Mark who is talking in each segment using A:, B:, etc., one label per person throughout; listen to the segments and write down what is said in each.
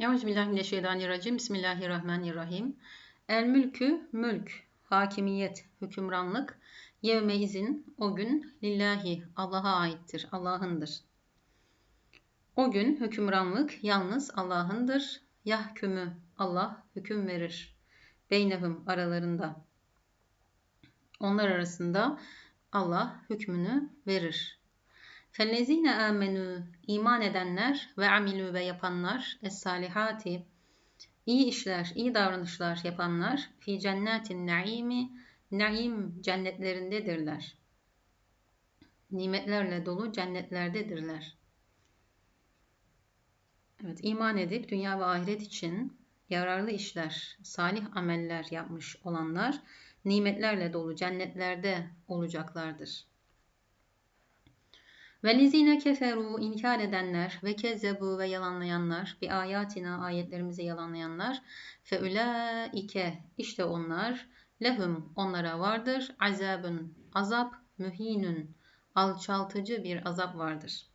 A: Euzubillahimineşşeytanirracim. Bismillahirrahmanirrahim. El mülkü mülk, hakimiyet, hükümranlık, yevme izin, o gün lillahi, Allah'a aittir, Allah'ındır. O gün hükümranlık yalnız Allah'ındır. Yahkümü, Allah hüküm verir. Beynehum aralarında. Onlar arasında Allah hükmünü verir. Fellezine amenu iman edenler ve amilü ve yapanlar es-salihati iyi işler, iyi davranışlar yapanlar fi cennetin naimi naim cennetlerindedirler. Nimetlerle dolu cennetlerdedirler. Evet, iman edip dünya ve ahiret için yararlı işler, salih ameller yapmış olanlar nimetlerle dolu cennetlerde olacaklardır. Velizine keferu inkar edenler ve kezzebu ve yalanlayanlar bir ayatina ayetlerimizi yalanlayanlar fe ulaike işte onlar lehum onlara vardır azabın azap mühinün alçaltıcı bir azap vardır.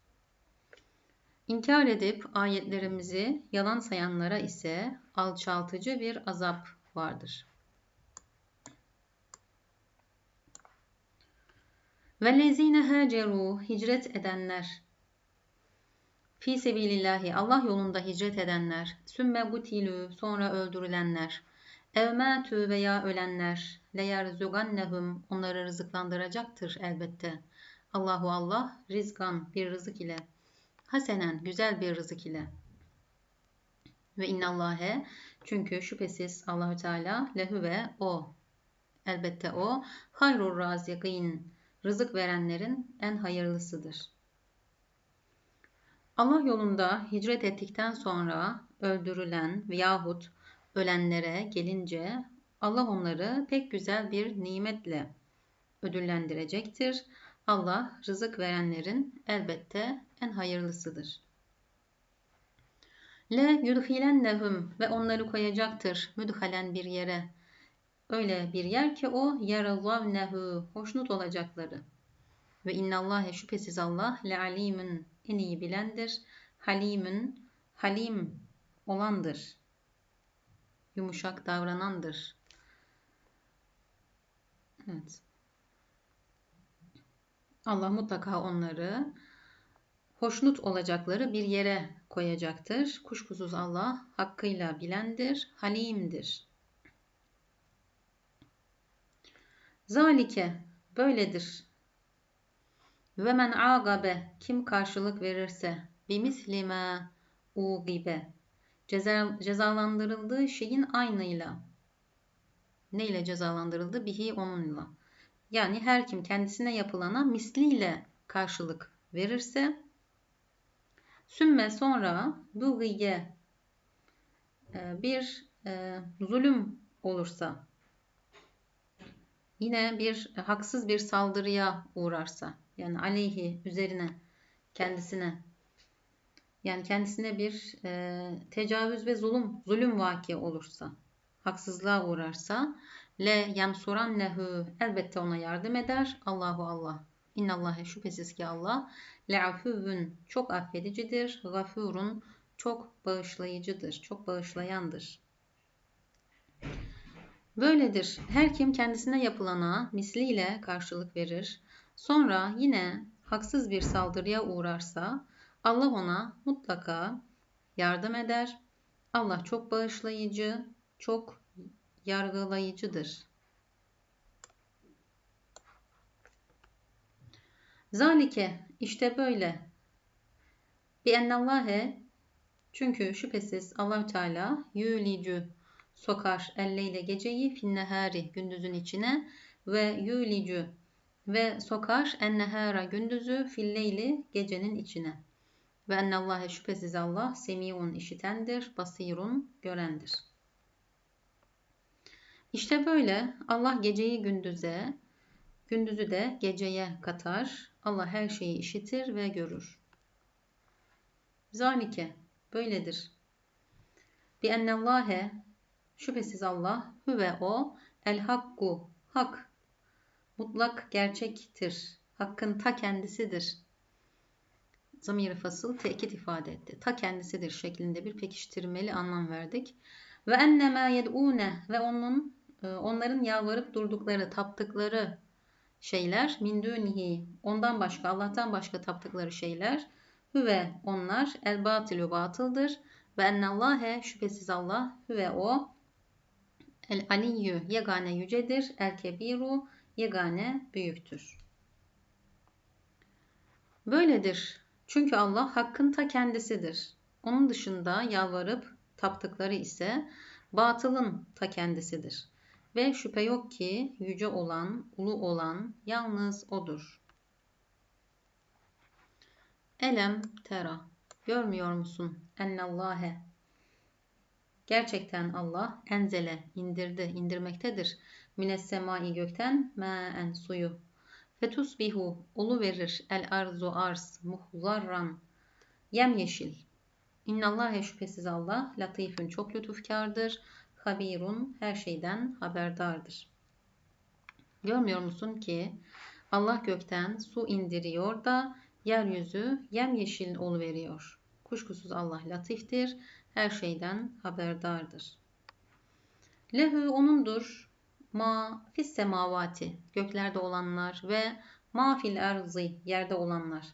A: İnkar edip ayetlerimizi yalan sayanlara ise alçaltıcı bir azap vardır.'' Vellezine haceru hicret edenler. Fi sebilillahi Allah yolunda hicret edenler. Sümme gutilü sonra öldürülenler. Evmetü veya ölenler. Leyerzugannehum onları rızıklandıracaktır elbette. Allahu Allah rizgan bir rızık ile hasenen güzel bir rızık ile. Ve innallâhe çünkü şüphesiz Allahü Teala lehu ve o. Elbette o hayrur razikin rızık verenlerin en hayırlısıdır. Allah yolunda hicret ettikten sonra öldürülen yahut ölenlere gelince Allah onları pek güzel bir nimetle ödüllendirecektir. Allah rızık verenlerin elbette en hayırlısıdır. Le yudhilennehum ve onları koyacaktır müdhalen bir yere Öyle bir yer ki o yarazavnehu hoşnut olacakları. Ve innallâhe şüphesiz Allah le alimun en iyi bilendir. Halimun halim olandır. Yumuşak davranandır. Evet. Allah mutlaka onları hoşnut olacakları bir yere koyacaktır. Kuşkusuz Allah hakkıyla bilendir, halimdir. Zalike böyledir. Ve men agabe kim karşılık verirse bimislima ugibe Ceza, cezalandırıldığı şeyin aynıyla neyle cezalandırıldı? Bihi onunla. Yani her kim kendisine yapılana misliyle karşılık verirse sümme sonra bugiye e, bir e, zulüm olursa yine bir e, haksız bir saldırıya uğrarsa yani aleyhi üzerine kendisine. Yani kendisine bir e, tecavüz ve zulüm zulüm vaki olursa haksızlığa uğrarsa le yemsuran lehu elbette ona yardım eder. Allahu Allah. İnnallâhe şüphesiz ki Allah le'afuvun çok affedicidir. Gafurun çok bağışlayıcıdır çok bağışlayandır Böyledir. Her kim kendisine yapılana misliyle karşılık verir. Sonra yine haksız bir saldırıya uğrarsa Allah ona mutlaka yardım eder. Allah çok bağışlayıcı, çok yargılayıcıdır. Zalike işte böyle. Bi ennallâhe çünkü şüphesiz Allah Teala yülicü sokar elleyle geceyi finnehari gündüzün içine ve yulicu ve sokar ennehara gündüzü filleyli gecenin içine. Ve ennallâhe şüphesiz Allah semiun işitendir, basirun görendir. İşte böyle Allah geceyi gündüze, gündüzü de geceye katar. Allah her şeyi işitir ve görür. Zalike böyledir. Bi ennallâhe Şüphesiz Allah ve o el hakku hak mutlak gerçektir. Hakkın ta kendisidir. zamiri fasıl tekit ifade etti. Ta kendisidir şeklinde bir pekiştirmeli anlam verdik. Ve ennema yed'une ve onun e, onların yalvarıp durdukları, taptıkları şeyler min dunihi ondan başka Allah'tan başka taptıkları şeyler hüve onlar el batilü batıldır ve ennallâhe şüphesiz Allah hüve o el aliyyü yegane yücedir el kebiru yegane büyüktür. Böyledir. Çünkü Allah hakkın ta kendisidir. Onun dışında yalvarıp taptıkları ise batılın ta kendisidir. Ve şüphe yok ki yüce olan, ulu olan yalnız O'dur. Elem tera. Görmüyor musun? Ennallâhe. Gerçekten Allah enzele indirdi, indirmektedir. Mines semai gökten en suyu. Fetusbihu olu verir el arzu arz muhzarran yemyeşil. İnnallâhe şüphesiz Allah latifün çok lütufkardır. Habirun her şeyden haberdardır. Görmüyor musun ki Allah gökten su indiriyor da yeryüzü yemyeşil veriyor. Kuşkusuz Allah latiftir, her şeyden haberdardır. Lehu onundur ma fis semavati göklerde olanlar ve ma fil erzi yerde olanlar.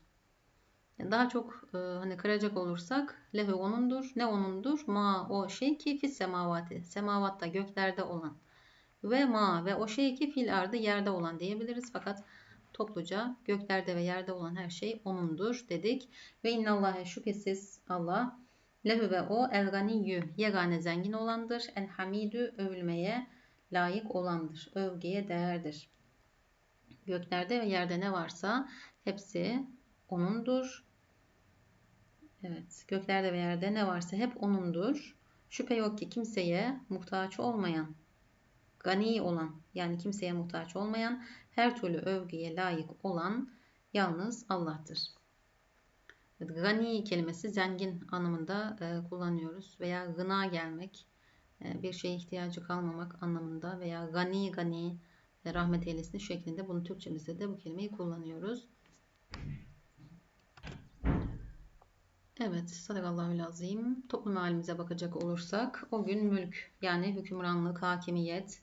A: Daha çok e, hani kıracak olursak lehu onundur. Ne onundur? Ma o şey ki fis semavati. Semavatta göklerde olan. Ve ma ve o şey ki fil ardı yerde olan diyebiliriz. Fakat topluca göklerde ve yerde olan her şey onundur dedik. Ve innallâhe şüphesiz Allah lehu ve o el ganiyyü yegane zengin olandır. El hamidü övülmeye layık olandır. Övgüye değerdir. Göklerde ve yerde ne varsa hepsi O'nundur. Evet, göklerde ve yerde ne varsa hep O'nundur. Şüphe yok ki kimseye muhtaç olmayan, gani olan, yani kimseye muhtaç olmayan, her türlü övgüye layık olan yalnız Allah'tır. Gani kelimesi zengin anlamında e, kullanıyoruz veya gına gelmek, e, bir şeye ihtiyacı kalmamak anlamında veya gani gani e, rahmet eylesin şeklinde bunu Türkçemizde de bu kelimeyi kullanıyoruz. Evet, sadakallahu azim. Toplum halimize bakacak olursak, o gün mülk yani hükümranlık, hakimiyet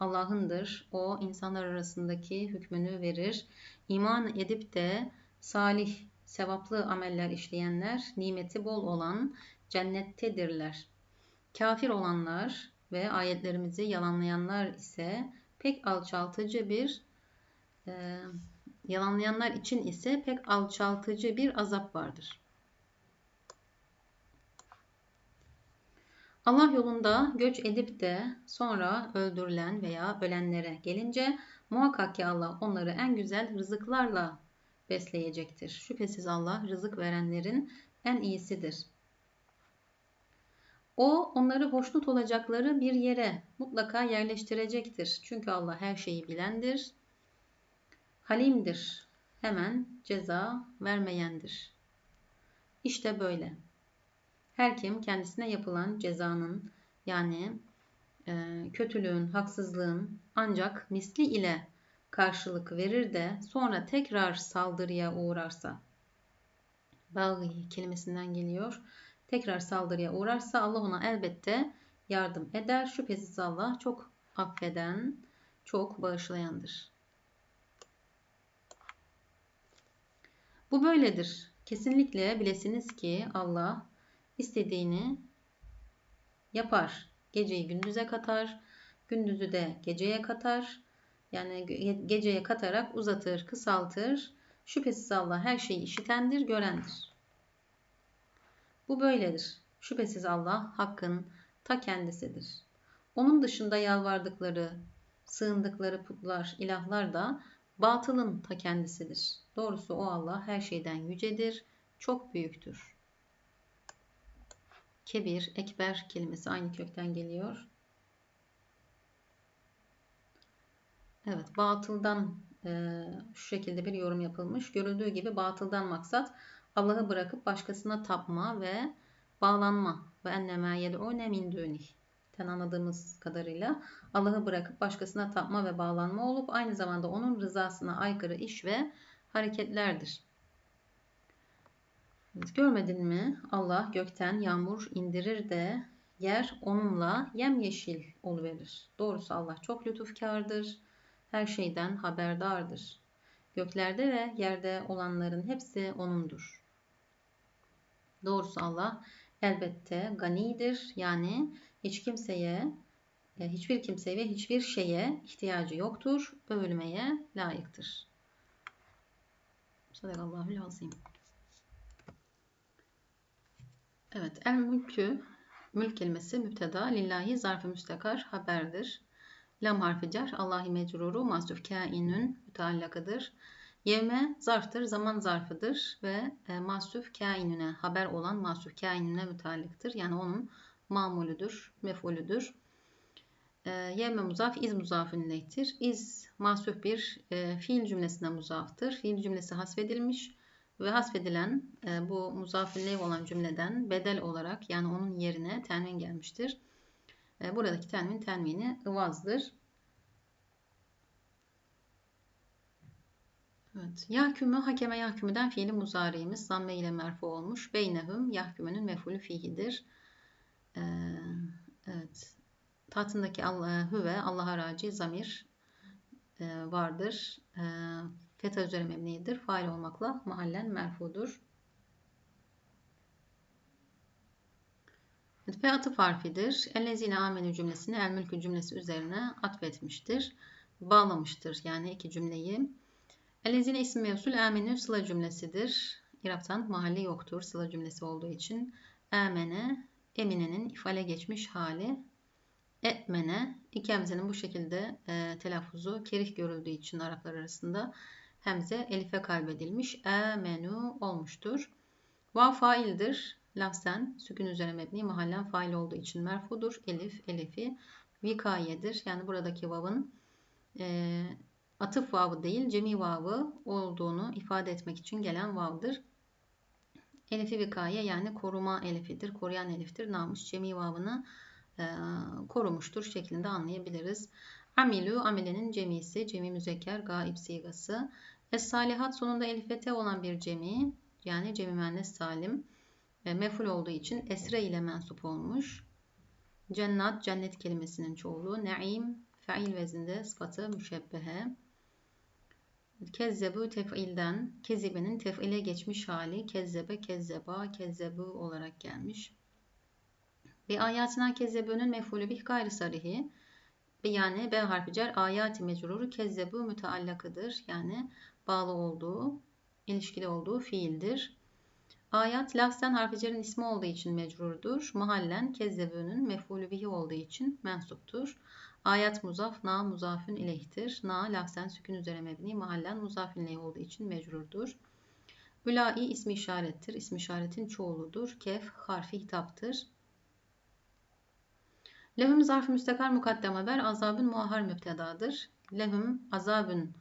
A: Allah'ındır. O insanlar arasındaki hükmünü verir. İman edip de salih, sevaplı ameller işleyenler, nimeti bol olan cennettedirler. Kafir olanlar ve ayetlerimizi yalanlayanlar ise pek alçaltıcı bir e, yalanlayanlar için ise pek alçaltıcı bir azap vardır. Allah yolunda göç edip de sonra öldürülen veya ölenlere gelince muhakkak ki Allah onları en güzel rızıklarla besleyecektir. Şüphesiz Allah rızık verenlerin en iyisidir. O onları hoşnut olacakları bir yere mutlaka yerleştirecektir. Çünkü Allah her şeyi bilendir. Halimdir. Hemen ceza vermeyendir. İşte böyle. Her kim kendisine yapılan cezanın yani e, kötülüğün, haksızlığın ancak misli ile karşılık verir de sonra tekrar saldırıya uğrarsa. Bağî kelimesinden geliyor tekrar saldırıya uğrarsa Allah ona elbette yardım eder. Şüphesiz Allah çok affeden, çok bağışlayandır. Bu böyledir. Kesinlikle bilesiniz ki Allah istediğini yapar. Geceyi gündüze katar, gündüzü de geceye katar. Yani geceye katarak uzatır, kısaltır. Şüphesiz Allah her şeyi işitendir, görendir. Bu böyledir. Şüphesiz Allah hakkın ta kendisidir. Onun dışında yalvardıkları, sığındıkları putlar, ilahlar da batılın ta kendisidir. Doğrusu o Allah her şeyden yücedir, çok büyüktür. Kebir, ekber kelimesi aynı kökten geliyor. Evet, batıldan e, şu şekilde bir yorum yapılmış. Görüldüğü gibi batıldan maksat Allah'ı bırakıp başkasına tapma ve bağlanma. Ve enneme yed'une min dünih. Ten anladığımız kadarıyla Allah'ı bırakıp başkasına tapma ve bağlanma olup aynı zamanda onun rızasına aykırı iş ve hareketlerdir. Görmedin mi? Allah gökten yağmur indirir de yer onunla yemyeşil oluverir. Doğrusu Allah çok lütufkardır. Her şeyden haberdardır. Göklerde ve yerde olanların hepsi O'nundur. Doğrusu Allah elbette ganidir. Yani hiç kimseye, e, hiçbir kimseye ve hiçbir şeye ihtiyacı yoktur. Övülmeye layıktır. Sadakallahül azim. Evet, el mülkü, mülk kelimesi müpteda, lillahi zarf-ı müstakar haberdir. Lam harfi cer, Allahi mecruru, masuf kainün müteallakıdır. Yevme zarftır, zaman zarfıdır ve e, masuf kainüne, haber olan masuf kainüne müteallıktır. Yani onun mamulüdür, mefulüdür. E, yevme muzaf, iz muzafın ileyhtir. İz masuf bir e, fiil cümlesine muzaftır. Fiil cümlesi hasfedilmiş ve hasfedilen e, bu muzafın olan cümleden bedel olarak yani onun yerine tenvin gelmiştir. E, buradaki tenvin tenvini ıvazdır. Evet. Yahkümü hakeme yahkümüden fiili muzari'miz zamme ile merfu olmuş. Beynehum yahkümünün mefulü fihidir. Ee, evet. Tahtındaki Allah, hüve Allah'a raci zamir e, vardır. E, feta üzere mebnidir. Fail olmakla mahallen merfudur. Ve atıf harfidir. Ellezine amenü cümlesini el mülkü cümlesi üzerine atfetmiştir. Bağlamıştır yani iki cümleyi. Elezine isim mevsul amenü sıla cümlesidir. İraptan mahalli yoktur sıla cümlesi olduğu için. Amene, eminenin ifale geçmiş hali. Etmene, iki hemzenin bu şekilde e, telaffuzu kerih görüldüğü için Araplar arasında hemze elife kaybedilmiş. Amenu olmuştur. Vav faildir. Lafzen, sükün üzerine mebni, mahallen fail olduğu için merfudur. Elif, elifi, vikayedir. Yani buradaki vavın e, atıf vavı değil cemi vavı olduğunu ifade etmek için gelen vavdır. Elifi vikaye yani koruma elifidir, koruyan eliftir. Namus cemi vavını e, korumuştur şeklinde anlayabiliriz. Amilü, amilenin cemisi, cemi müzekker, gaib sigası. Es-salihat sonunda elifete olan bir cemi, yani cemi müennes salim. E, meful olduğu için esre ile mensup olmuş. Cennat, cennet kelimesinin çoğulu. Naim, fail vezinde sıfatı müşebbehe. Kezzebu tef'ilden, kezibenin tef'ile geçmiş hali kezzebe, kezzeba, kezzebu olarak gelmiş. Ve ayatina kezzebünün mefulü bih gayri sarihi. Yani B harfi cer ayati mecruru kezzebu müteallakıdır. Yani bağlı olduğu, ilişkili olduğu fiildir. Ayat lafzen harfi cerin ismi olduğu için mecrurdur. Mahallen kezzebünün mefulü bihi olduğu için mensuptur. Ayet muzaf, na muzafün ileyhtir. Na lafzen sükün üzere mebni, mahallen muzafün ileyh olduğu için mecrurdur. Ülai ismi işarettir. İsmi işaretin çoğuludur. Kef harfi hitaptır. Lehum zarfı müstakar mukaddem haber azabın muahhar müptedadır. Lehum azabın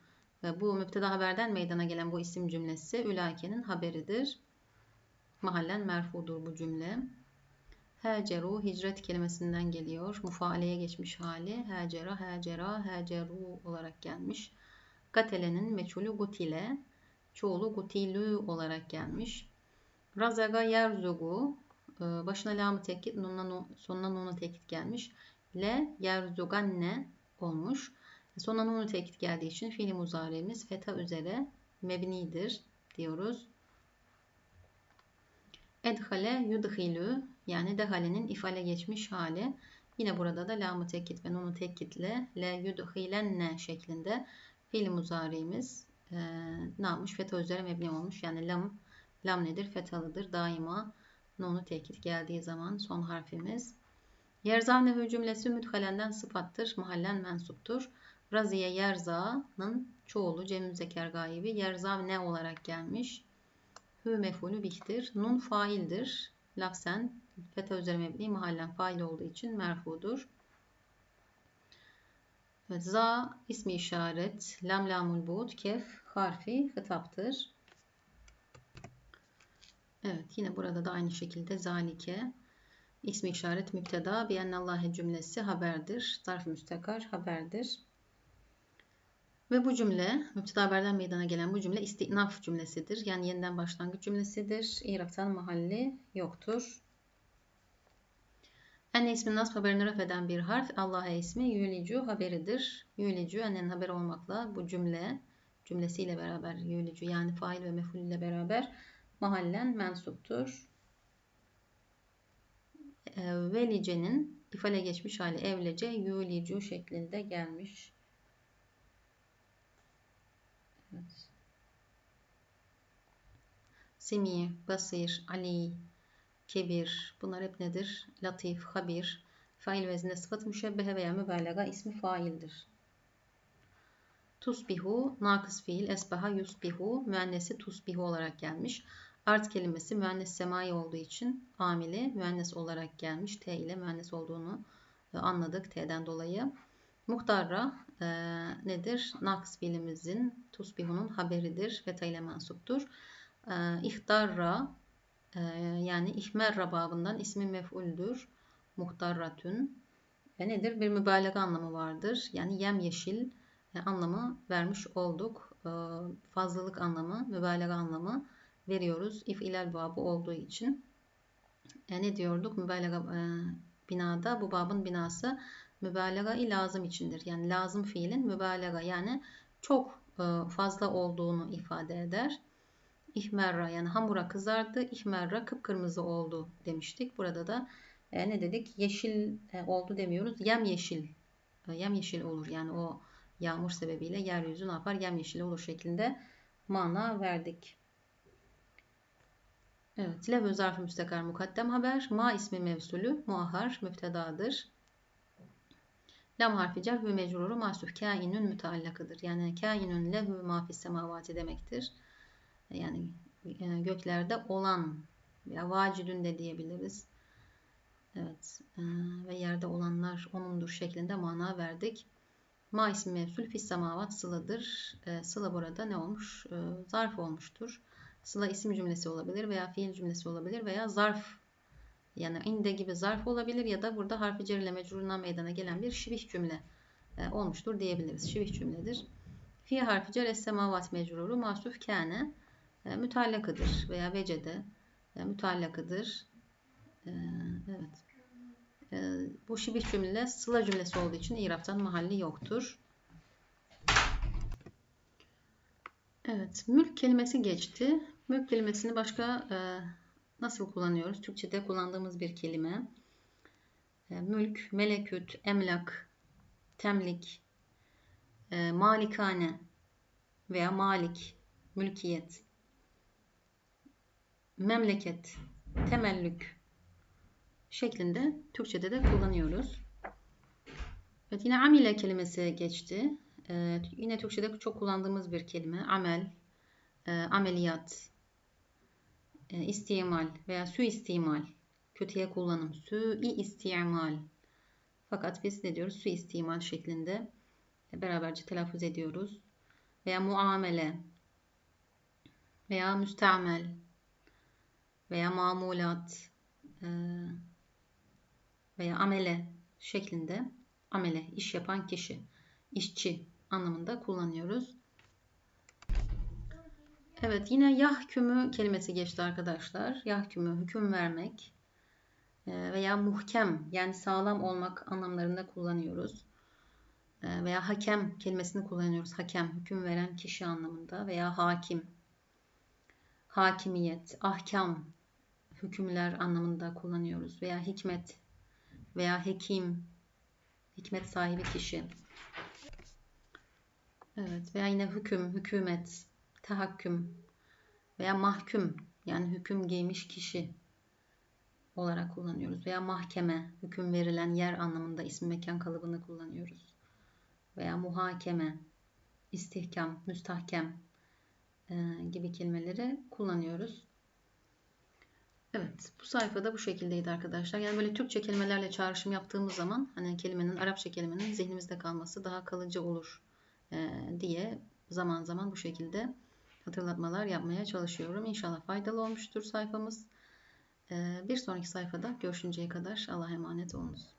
A: bu müpteda haberden meydana gelen bu isim cümlesi ülakenin haberidir. Mahallen merfudur bu cümle. Haceru hicret kelimesinden geliyor. Mufaaleye geçmiş hali. Hacera, hacera, haceru olarak gelmiş. Gatele'nin meçhulü gutile, çoğulu gutilü olarak gelmiş. Razaga yerzugu, e, başına lamı tekit, sonuna nunu tekit gelmiş. Le yerzuganne olmuş. Sonuna nunu tekit geldiği için fiili muzaremiz feta üzere mebnidir diyoruz. Edhale yudhilü yani dehalenin ifale geçmiş hali. Yine burada da lamı tekkit ve nunu tekkitle le yudhilenne şeklinde fiil muzari'miz e, ne yapmış? Feta üzere mebni olmuş. Yani lam, lam nedir? Fetalıdır. Daima nunu tekkit geldiği zaman son harfimiz. Yerzavnehu cümlesi müdhalenden sıfattır. Mahallen mensuptur. Raziye yerza'nın çoğulu cem zeker gaybi yerzavne olarak gelmiş. Hü mefulü bihtir. Nun faildir. Lafzen feta üzeri mebni mahallen fail olduğu için merfudur. Evet, za ismi işaret, lam lamul buğd, kef harfi hitaptır. Evet yine burada da aynı şekilde zalike ismi işaret müpteda bi ennallâhe cümlesi haberdir. Zarf müstakar haberdir. Ve bu cümle, müpteda haberden meydana gelen bu cümle istinaf cümlesidir. Yani yeniden başlangıç cümlesidir. İraftan mahalli yoktur. Enne ismin nasb haberini ref eden bir harf Allah'a ismi yülicu haberidir. Yülicu ennenin haberi olmakla bu cümle cümlesiyle beraber yülicu yani fail ve meful ile beraber mahallen mensuptur. E, velice'nin ifale geçmiş hali evlece yülicu şeklinde gelmiş. Semi, Basir, Ali, Kebir. Bunlar hep nedir? Latif, Habir. Fail vezinde sıfat müşebbehe veya mübalağa ismi faildir. Tusbihu, nakıs fiil, esbaha yusbihu, müennesi tusbihu olarak gelmiş. Art kelimesi müennes semai olduğu için amili müennes olarak gelmiş. T ile müennes olduğunu e, anladık T'den dolayı. Muhtarra e, nedir? Naks fiilimizin tusbihunun haberidir. Feta ile mensuptur. E, ihtarra e, yani ihmerra babından ismi mef'uldür. Muhtarratün. Ve nedir? Bir mübalağa anlamı vardır. Yani yemyeşil e, anlamı vermiş olduk. E, fazlalık anlamı, mübalağa anlamı veriyoruz. If ilal babı olduğu için. E, ne diyorduk? Mübalağa e, binada bu babın binası mübalağa-i lazım içindir. Yani lazım fiilin mübalağa yani çok e, fazla olduğunu ifade eder. İhmerra yani hamura kızardı, ihmerra kıpkırmızı oldu demiştik. Burada da e, ne dedik? Yeşil e, oldu demiyoruz. Yem yeşil. E, yem yeşil olur. Yani o yağmur sebebiyle yeryüzü ne yapar? Yem yeşil olur şeklinde mana verdik. Evet, levh zarf müstakar mukaddem haber. Ma ismi mevsulü muahhar müftedadır. Lam harfi cer ve mecruru masuf kainün müteallakıdır. Yani kainün lehu ma fis semavati demektir. Yani e, göklerde olan veya vacidün de diyebiliriz. Evet. E, ve yerde olanlar onundur şeklinde mana verdik. Ma ismi mevsul fis semavat sıladır. E, sıla burada ne olmuş? Zarf olmuştur. Sıla isim cümlesi olabilir veya fiil cümlesi olabilir veya zarf yani inde gibi zarf olabilir ya da burada harfi cer ile meydana gelen bir şivih cümle e, olmuştur diyebiliriz. Şivih cümledir. Fi harfi cer es semavat mecruru masuf kâne e, mütallakıdır veya vecede e, mütallakıdır. E, evet. E, bu şibih cümle sıla cümlesi olduğu için iraftan mahalli yoktur. Evet, mülk kelimesi geçti. Mülk kelimesini başka e, nasıl kullanıyoruz? Türkçe'de kullandığımız bir kelime. E, mülk, meleküt, emlak, temlik, e, malikane veya malik, mülkiyet, memleket, temellük şeklinde Türkçe'de de kullanıyoruz. Evet yine amile kelimesi geçti. Ee, yine Türkçe'de çok kullandığımız bir kelime. Amel, e, ameliyat, istimal veya su istimal. Kötüye kullanım. Su-i istimal. Fakat biz ne diyoruz? Su istimal şeklinde beraberce telaffuz ediyoruz. Veya muamele veya müstamel veya mamulat e, veya amele şeklinde amele iş yapan kişi, işçi anlamında kullanıyoruz. Evet yine yahkümü kelimesi geçti arkadaşlar. Yahkümü hüküm vermek e, veya muhkem yani sağlam olmak anlamlarında kullanıyoruz. E, veya hakem kelimesini kullanıyoruz. Hakem hüküm veren kişi anlamında veya hakim. Hakimiyet, ahkam hükümler anlamında kullanıyoruz. Veya hikmet veya hekim, hikmet sahibi kişi. Evet veya yine hüküm, hükümet, tahakküm veya mahkum yani hüküm giymiş kişi olarak kullanıyoruz. Veya mahkeme, hüküm verilen yer anlamında isim mekan kalıbını kullanıyoruz. Veya muhakeme, istihkam, müstahkem e, gibi kelimeleri kullanıyoruz. Evet, bu sayfada bu şekildeydi arkadaşlar. Yani böyle Türkçe kelimelerle çağrışım yaptığımız zaman hani kelimenin, Arapça kelimenin zihnimizde kalması daha kalıcı olur e, diye zaman zaman bu şekilde hatırlatmalar yapmaya çalışıyorum. İnşallah faydalı olmuştur sayfamız. E, bir sonraki sayfada görüşünceye kadar Allah'a emanet olunuz.